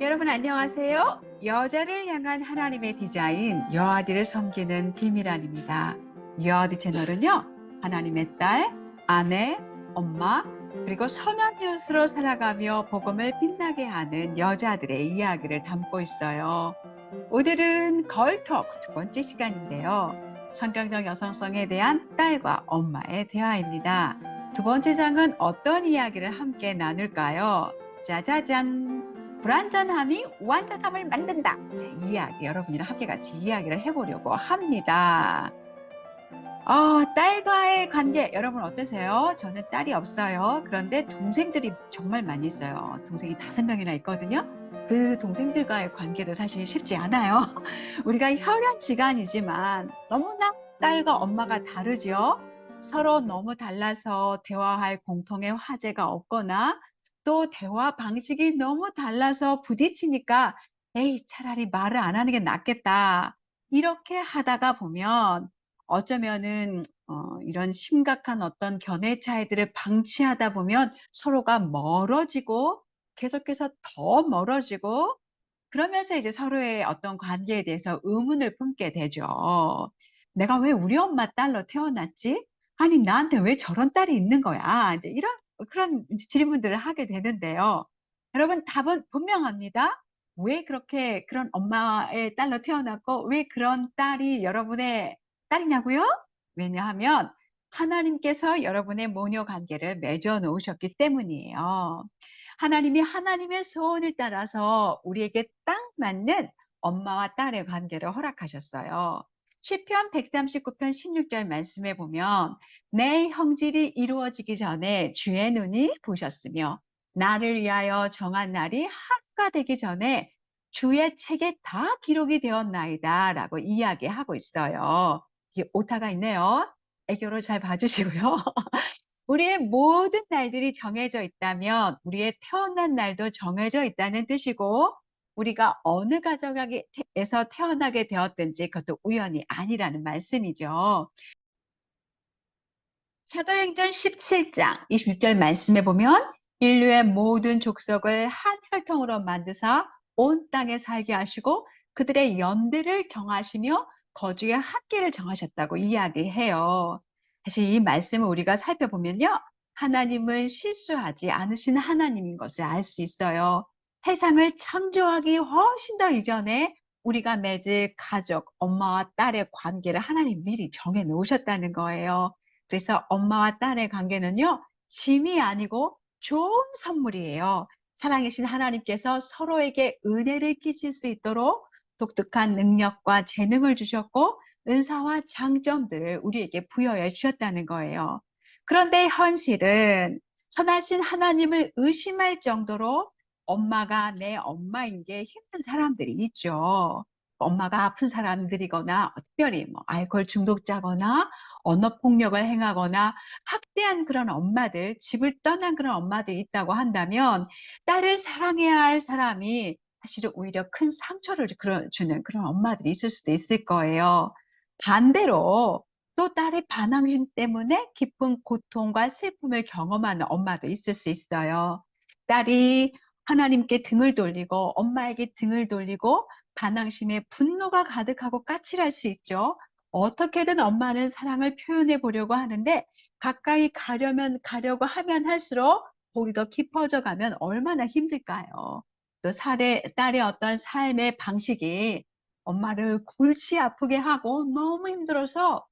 여러분 안녕하세요. 여자를 향한 하나님의 디자인 여아디를 섬기는 김미란입니다. 여아디 채널은요. 하나님의 딸, 아내, 엄마 그리고 선한 이웃으로 살아가며 복음을 빛나게 하는 여자들의 이야기를 담고 있어요. 오늘은 걸톡 두 번째 시간인데요. 성경적 여성성에 대한 딸과 엄마의 대화입니다. 두 번째 장은 어떤 이야기를 함께 나눌까요? 짜자잔! 불완전함이 완전함을 만든다. 자, 이야기 여러분이랑 함께 같이 이야기를 해보려고 합니다. 아, 딸과의 관계 여러분 어떠세요? 저는 딸이 없어요. 그런데 동생들이 정말 많이 있어요. 동생이 다섯 명이나 있거든요. 그 동생들과의 관계도 사실 쉽지 않아요. 우리가 혈연 지간이지만 너무나 딸과 엄마가 다르죠. 서로 너무 달라서 대화할 공통의 화제가 없거나 또 대화 방식이 너무 달라서 부딪히니까 에이, 차라리 말을 안 하는 게 낫겠다. 이렇게 하다가 보면 어쩌면은 어, 이런 심각한 어떤 견해 차이들을 방치하다 보면 서로가 멀어지고 계속해서 더 멀어지고 그러면서 이제 서로의 어떤 관계에 대해서 의문을 품게 되죠. 내가 왜 우리 엄마 딸로 태어났지? 아니, 나한테 왜 저런 딸이 있는 거야? 이제 이런 그런 질문들을 하게 되는데요. 여러분 답은 분명합니다. 왜 그렇게 그런 엄마의 딸로 태어났고 왜 그런 딸이 여러분의 딸이냐고요? 왜냐하면 하나님께서 여러분의 모녀 관계를 맺어 놓으셨기 때문이에요. 하나님이 하나님의 소원을 따라서 우리에게 딱 맞는 엄마와 딸의 관계를 허락하셨어요. 시편 139편 16절 말씀에 보면 내 형질이 이루어지기 전에 주의 눈이 보셨으며 나를 위하여 정한 날이 하루가 되기 전에 주의 책에 다 기록이 되었나이다 라고 이야기하고 있어요. 이게 오타가 있네요. 애교로 잘 봐주시고요. 우리의 모든 날들이 정해져 있다면 우리의 태어난 날도 정해져 있다는 뜻이고 우리가 어느 가정에서 태어나게 되었든지 그것도 우연이 아니라는 말씀이죠. 사도행전 17장 26절 말씀에 보면 인류의 모든 족속을 한 혈통으로 만드사 온 땅에 살게 하시고 그들의 연대를 정하시며 거주의 한계를 정하셨다고 이야기해요. 사실 이 말씀을 우리가 살펴보면요. 하나님은 실수하지 않으신 하나님인 것을 알 수 있어요. 세상을 창조하기 훨씬 더 이전에 우리가 맺을 가족, 엄마와 딸의 관계를 하나님 미리 정해 놓으셨다는 거예요. 그래서 엄마와 딸의 관계는요, 짐이 아니고 좋은 선물이에요. 사랑이신 하나님께서 서로에게 은혜를 끼칠 수 있도록 독특한 능력과 재능을 주셨고, 은사와 장점들을 우리에게 부여해 주셨다는 거예요. 그런데 현실은 선하신 하나님을 의심할 정도로 엄마가 내 엄마인 게 힘든 사람들이 있죠. 엄마가 아픈 사람들이거나 특별히 뭐 알코올 중독자거나 언어 폭력을 행하거나 학대한 그런 엄마들, 집을 떠난 그런 엄마들이 있다고 한다면 딸을 사랑해야 할 사람이 사실은 오히려 큰 상처를 주는 그런 엄마들이 있을 수도 있을 거예요. 반대로 또 딸의 반항심 때문에 깊은 고통과 슬픔을 경험하는 엄마도 있을 수 있어요. 딸이 하나님께 등을 돌리고 엄마에게 등을 돌리고 반항심에 분노가 가득하고 까칠할 수 있죠. 어떻게든 엄마는 사랑을 표현해 보려고 하는데 가까이 가려면 가려고 하면 할수록 볼이 더 깊어져 가면 얼마나 힘들까요? 또 살의, 딸의 어떤 삶의 방식이 엄마를 골치 아프게 하고 너무 힘들어서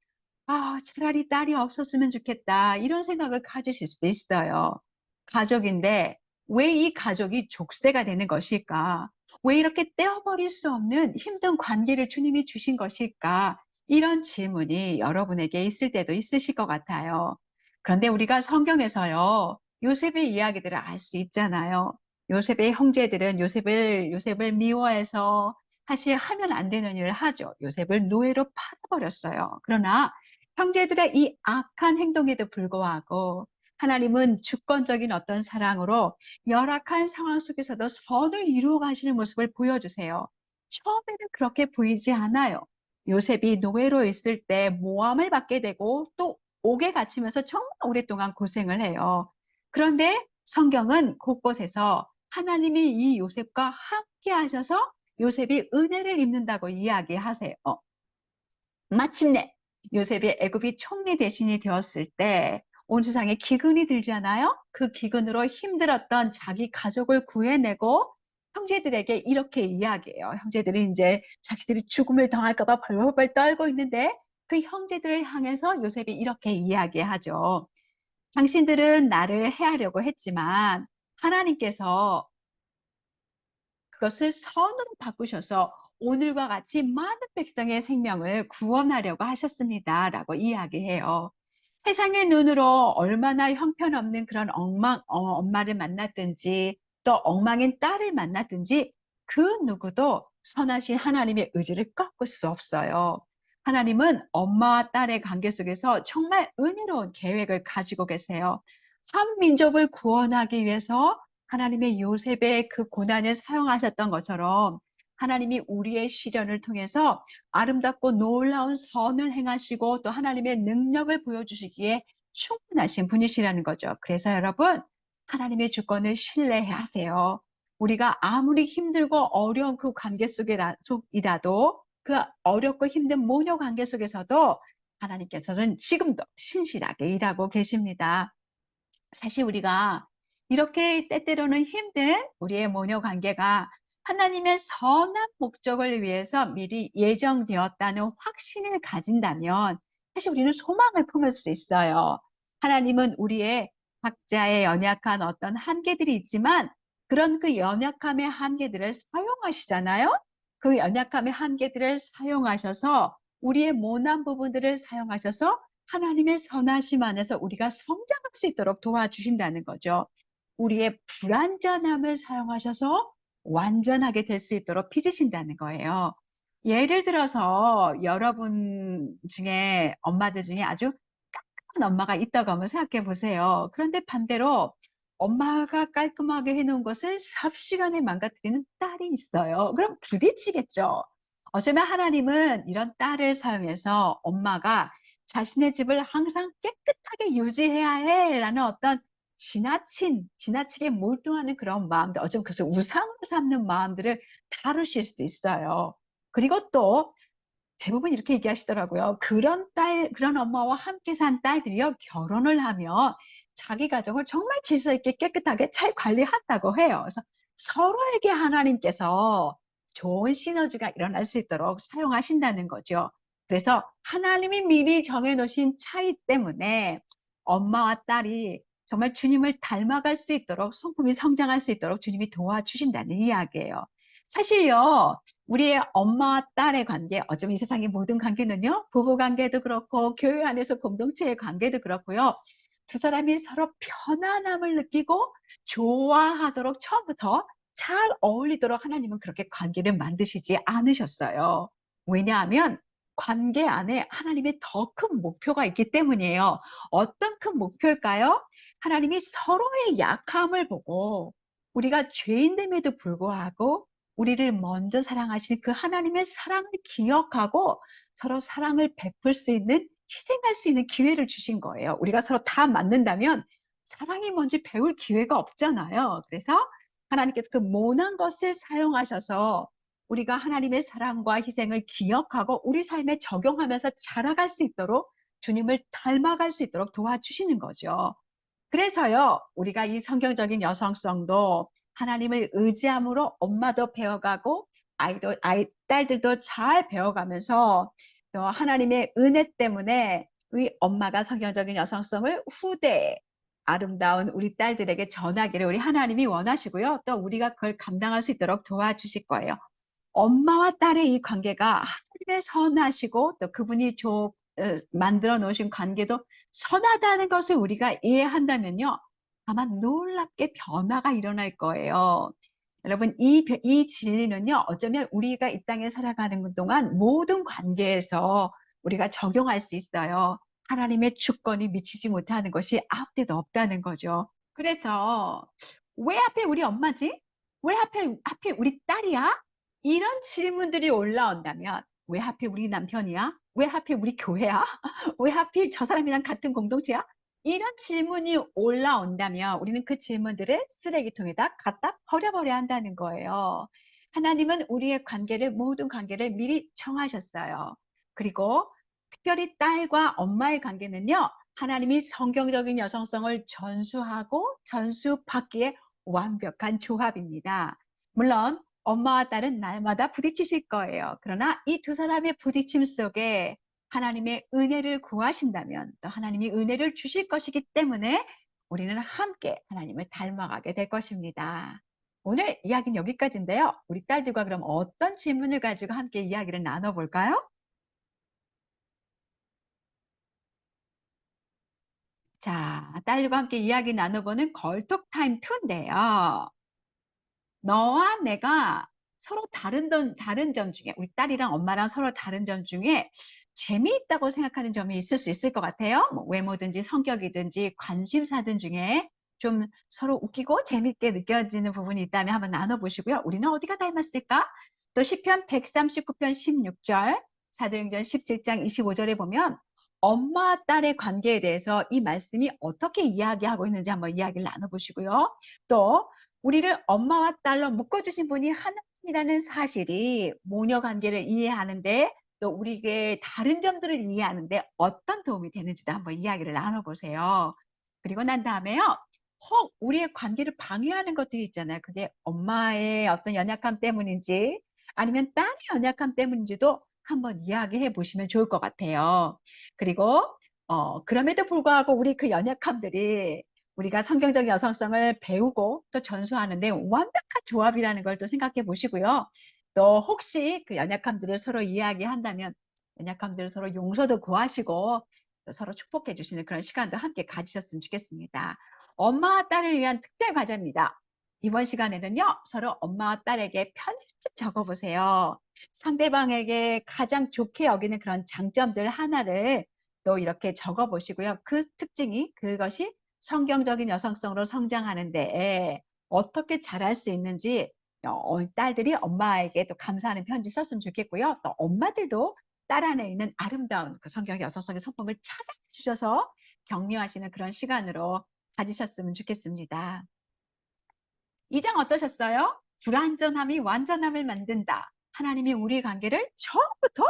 아, 차라리 딸이 없었으면 좋겠다. 이런 생각을 가지실 수도 있어요. 가족인데 왜 이 가족이 족쇄가 되는 것일까? 왜 이렇게 떼어버릴 수 없는 힘든 관계를 주님이 주신 것일까? 이런 질문이 여러분에게 있을 때도 있으실 것 같아요. 그런데 우리가 성경에서요, 요셉의 이야기들을 알 수 있잖아요. 요셉의 형제들은 요셉을, 요셉을 미워해서 사실 하면 안 되는 일을 하죠. 요셉을 노예로 팔아버렸어요. 그러나 형제들의 이 악한 행동에도 불구하고 하나님은 주권적인 어떤 사랑으로 열악한 상황 속에서도 선을 이루어 가시는 모습을 보여주세요. 처음에는 그렇게 보이지 않아요. 요셉이 노예로 있을 때 모함을 받게 되고 또 옥에 갇히면서 정말 오랫동안 고생을 해요. 그런데 성경은 곳곳에서 하나님이 이 요셉과 함께 하셔서 요셉이 은혜를 입는다고 이야기하세요. 마침내 요셉이 애굽이 총리 대신이 되었을 때 온 세상에 기근이 들잖아요. 그 기근으로 힘들었던 자기 가족을 구해내고 형제들에게 이렇게 이야기해요. 형제들이 이제 자기들이 죽음을 당할까봐 벌벌벌 떨고 있는데 그 형제들을 향해서 요셉이 이렇게 이야기하죠. 당신들은 나를 해하려고 했지만 하나님께서 그것을 선으로 바꾸셔서 오늘과 같이 많은 백성의 생명을 구원하려고 하셨습니다. 라고 이야기해요. 세상의 눈으로 얼마나 형편없는 그런 엉망, 어, 엄마를 만났든지 또 엉망인 딸을 만났든지 그 누구도 선하신 하나님의 의지를 꺾을 수 없어요. 하나님은 엄마와 딸의 관계 속에서 정말 은혜로운 계획을 가지고 계세요. 한 민족을 구원하기 위해서 하나님의 요셉의 그 고난을 사용하셨던 것처럼 하나님이 우리의 시련을 통해서 아름답고 놀라운 선을 행하시고 또 하나님의 능력을 보여주시기에 충분하신 분이시라는 거죠. 그래서 여러분, 하나님의 주권을 신뢰하세요. 우리가 아무리 힘들고 어려운 그 관계 속이라도 그 어렵고 힘든 모녀 관계 속에서도 하나님께서는 지금도 신실하게 일하고 계십니다. 사실 우리가 이렇게 때때로는 힘든 우리의 모녀 관계가 하나님의 선한 목적을 위해서 미리 예정되었다는 확신을 가진다면 사실 우리는 소망을 품을 수 있어요. 하나님은 우리의 각자의 연약한 어떤 한계들이 있지만 그런 그 연약함의 한계들을 사용하시잖아요. 그 연약함의 한계들을 사용하셔서 우리의 모난 부분들을 사용하셔서 하나님의 선하심 안에서 우리가 성장할 수 있도록 도와주신다는 거죠. 우리의 불완전함을 사용하셔서 완전하게 될 수 있도록 빚으신다는 거예요. 예를 들어서 여러분 중에 엄마들 중에 아주 깜깜한 엄마가 있다고 한번 생각해 보세요. 그런데 반대로 엄마가 깔끔하게 해놓은 것을 삽시간에 망가뜨리는 딸이 있어요. 그럼 부딪히겠죠. 어쩌면 하나님은 이런 딸을 사용해서 엄마가 자신의 집을 항상 깨끗하게 유지해야 해라는 어떤 지나친, 지나치게 몰두하는 그런 마음들, 어쩌면 그것을 우상으로 삼는 마음들을 다루실 수도 있어요. 그리고 또 대부분 이렇게 얘기하시더라고요. 그런 딸, 그런 엄마와 함께 산 딸들이요, 결혼을 하면 자기 가정을 정말 질서 있게 깨끗하게 잘 관리한다고 해요. 그래서 서로에게 하나님께서 좋은 시너지가 일어날 수 있도록 사용하신다는 거죠. 그래서 하나님이 미리 정해놓으신 차이 때문에 엄마와 딸이 정말 주님을 닮아갈 수 있도록 성품이 성장할 수 있도록 주님이 도와주신다는 이야기예요. 사실요, 우리의 엄마와 딸의 관계, 어쩌면 이 세상의 모든 관계는요, 부부 관계도 그렇고, 교회 안에서 공동체의 관계도 그렇고요. 두 사람이 서로 편안함을 느끼고 좋아하도록 처음부터 잘 어울리도록 하나님은 그렇게 관계를 만드시지 않으셨어요. 왜냐하면 관계 안에 하나님의 더 큰 목표가 있기 때문이에요. 어떤 큰 목표일까요? 하나님이 서로의 약함을 보고 우리가 죄인됨에도 불구하고 우리를 먼저 사랑하신 그 하나님의 사랑을 기억하고 서로 사랑을 베풀 수 있는 희생할 수 있는 기회를 주신 거예요. 우리가 서로 다 맞는다면 사랑이 뭔지 배울 기회가 없잖아요. 그래서 하나님께서 그 모난 것을 사용하셔서 우리가 하나님의 사랑과 희생을 기억하고 우리 삶에 적용하면서 자라갈 수 있도록 주님을 닮아갈 수 있도록 도와주시는 거죠. 그래서요, 우리가 이 성경적인 여성성도 하나님을 의지함으로 엄마도 배워가고 아이도, 아이, 딸들도 잘 배워가면서 또 하나님의 은혜 때문에 우리 엄마가 성경적인 여성성을 후대에 아름다운 우리 딸들에게 전하기를 우리 하나님이 원하시고요. 또 우리가 그걸 감당할 수 있도록 도와주실 거예요. 엄마와 딸의 이 관계가 하나님의 선하시고 또 그분이 조, 어, 만들어 놓으신 관계도 선하다는 것을 우리가 이해한다면요. 아마 놀랍게 변화가 일어날 거예요. 여러분, 이, 이 진리는요, 어쩌면 우리가 이 땅에 살아가는 동안 모든 관계에서 우리가 적용할 수 있어요. 하나님의 주권이 미치지 못하는 것이 아무 데도 없다는 거죠. 그래서 왜 하필 우리 엄마지? 왜 하필, 하필 우리 딸이야? 이런 질문들이 올라온다면 왜 하필 우리 남편이야? 왜 하필 우리 교회야? 왜 하필 저 사람이랑 같은 공동체야? 이런 질문이 올라온다면 우리는 그 질문들을 쓰레기통에다 갖다 버려버려야 한다는 거예요. 하나님은 우리의 관계를 모든 관계를 미리 정하셨어요. 그리고 특별히 딸과 엄마의 관계는요. 하나님이 성경적인 여성성을 전수하고 전수받기에 완벽한 조합입니다. 물론 엄마와 딸은 날마다 부딪히실 거예요. 그러나 이 두 사람의 부딪힘 속에 하나님의 은혜를 구하신다면 또 하나님이 은혜를 주실 것이기 때문에 우리는 함께 하나님을 닮아가게 될 것입니다. 오늘 이야기는 여기까지인데요. 우리 딸들과 그럼 어떤 질문을 가지고 함께 이야기를 나눠볼까요? 자, 딸들과 함께 이야기 나눠보는 걸톡 타임 2인데요. 너와 내가 서로 다른 점, 다른 점 중에 우리 딸이랑 엄마랑 서로 다른 점 중에 재미있다고 생각하는 점이 있을 수 있을 것 같아요. 뭐 외모든지 성격이든지 관심사든 중에 좀 서로 웃기고 재밌게 느껴지는 부분이 있다면 한번 나눠보시고요. 우리는 어디가 닮았을까? 또 시편 139편 16절, 사도행전 17장 25절에 보면 엄마 딸의 관계에 대해서 이 말씀이 어떻게 이야기하고 있는지 한번 이야기를 나눠보시고요. 또 우리를 엄마와 딸로 묶어주신 분이 하나님이라는 사실이 모녀 관계를 이해하는데 또 우리에게 다른 점들을 이해하는데 어떤 도움이 되는지도 한번 이야기를 나눠보세요. 그리고 난 다음에요. 혹 우리의 관계를 방해하는 것들이 있잖아요. 그게 엄마의 어떤 연약함 때문인지 아니면 딸의 연약함 때문인지도 한번 이야기해 보시면 좋을 것 같아요. 그리고 어, 그럼에도 불구하고 우리 그 연약함들이 우리가 성경적 여성성을 배우고 또 전수하는데 완벽한 조합이라는 걸 또 생각해 보시고요. 또 혹시 그 연약함들을 서로 이야기한다면 연약함들을 서로 용서도 구하시고 서로 축복해 주시는 그런 시간도 함께 가지셨으면 좋겠습니다. 엄마와 딸을 위한 특별 과제입니다. 이번 시간에는요, 서로 엄마와 딸에게 좀 적어보세요. 상대방에게 가장 좋게 여기는 그런 장점들 하나를 또 이렇게 적어보시고요. 그 특징이, 그것이 성경적인 여성성으로 성장하는데 어떻게 잘할 수 있는지 어, 딸들이 엄마에게 또 감사하는 편지 썼으면 좋겠고요. 또 엄마들도 딸 안에 있는 아름다운 그 성경의 여성성의 성품을 찾아 주셔서 격려하시는 그런 시간으로 가지셨으면 좋겠습니다. 이 장 어떠셨어요? 불완전함이 완전함을 만든다. 하나님이 우리 관계를 처음부터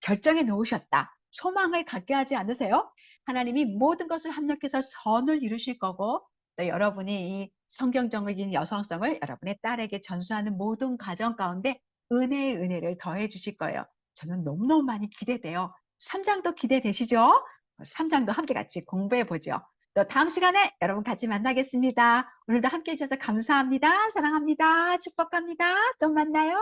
결정해 놓으셨다. 소망을 갖게 하지 않으세요? 하나님이 모든 것을 합력해서 선을 이루실 거고 또 여러분이 이 성경적인 여성성을 여러분의 딸에게 전수하는 모든 가정 가운데 은혜의 은혜를 더해 주실 거예요. 저는 너무너무 많이 기대돼요. 3장도 기대되시죠? 3장도 함께 같이 공부해 보죠. 또 다음 시간에 여러분 같이 만나겠습니다. 오늘도 함께 해주셔서 감사합니다. 사랑합니다. 축복합니다. 또 만나요.